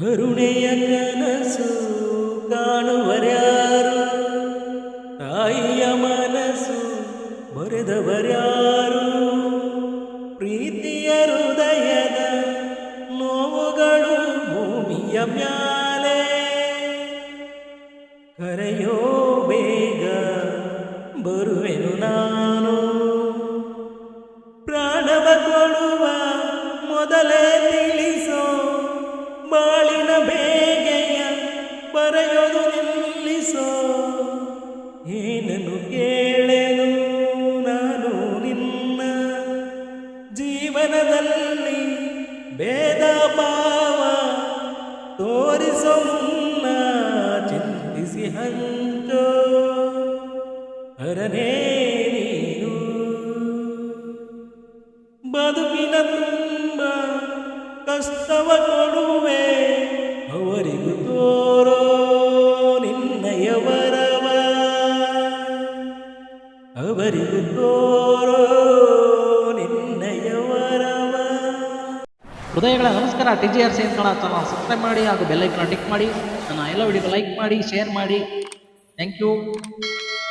ಕರುಣೆಯ ಕನಸು ಕಾಣುವರ್ಯಾರು. ತಾಯಿಯ ಮನಸ್ಸು ಬರೆದವರ್ಯಾರು. ಪ್ರೀತಿಯ ಹೃದಯದ ನೋವುಗಳು ಭೂಮಿಯ ಮ್ಯಾಲೆ. ಕರೆಯೋ ಬೇಗ ಬರುವೆನು ನಾನು. ಪ್ರಾಣವ ಕೊಡುವ ಮೊದಲೇ ತಿಳಿಸೋ ಬಾಳಿನ ಬೇಗೆಯ ಬರೆಯೋದು ನಿಲ್ಲಿಸೋ. ಏನನ್ನು ಕೇಳೆನು ನಾನು ನಿನ್ನ ಜೀವನದಲ್ಲಿ ಭೇದ ಭಾವ ತೋರಿಸೋ ಮುನ್ನ ಚಿಂತಿಸಿ ಹಂಚೋ. ಹರನೇ ನೀನು ಬದುಕಿನ ತುಂಬ ಕಷ್ಟವ ಕೊಡುವೆ ಹೃದಯಗಳ ನಮಸ್ಕಾರ T G R Kannada channel subscribe ಮಾಡಿ ಹಾಗೂ ಬೆಲ್ಲೈಕನ್ನ ಟಿಕ್ ಮಾಡಿ. ನನ್ನ ಎಲ್ಲ ವಿಡಿಯೋ ಲೈಕ್ ಮಾಡಿ ಶೇರ್ ಮಾಡಿ. Thank you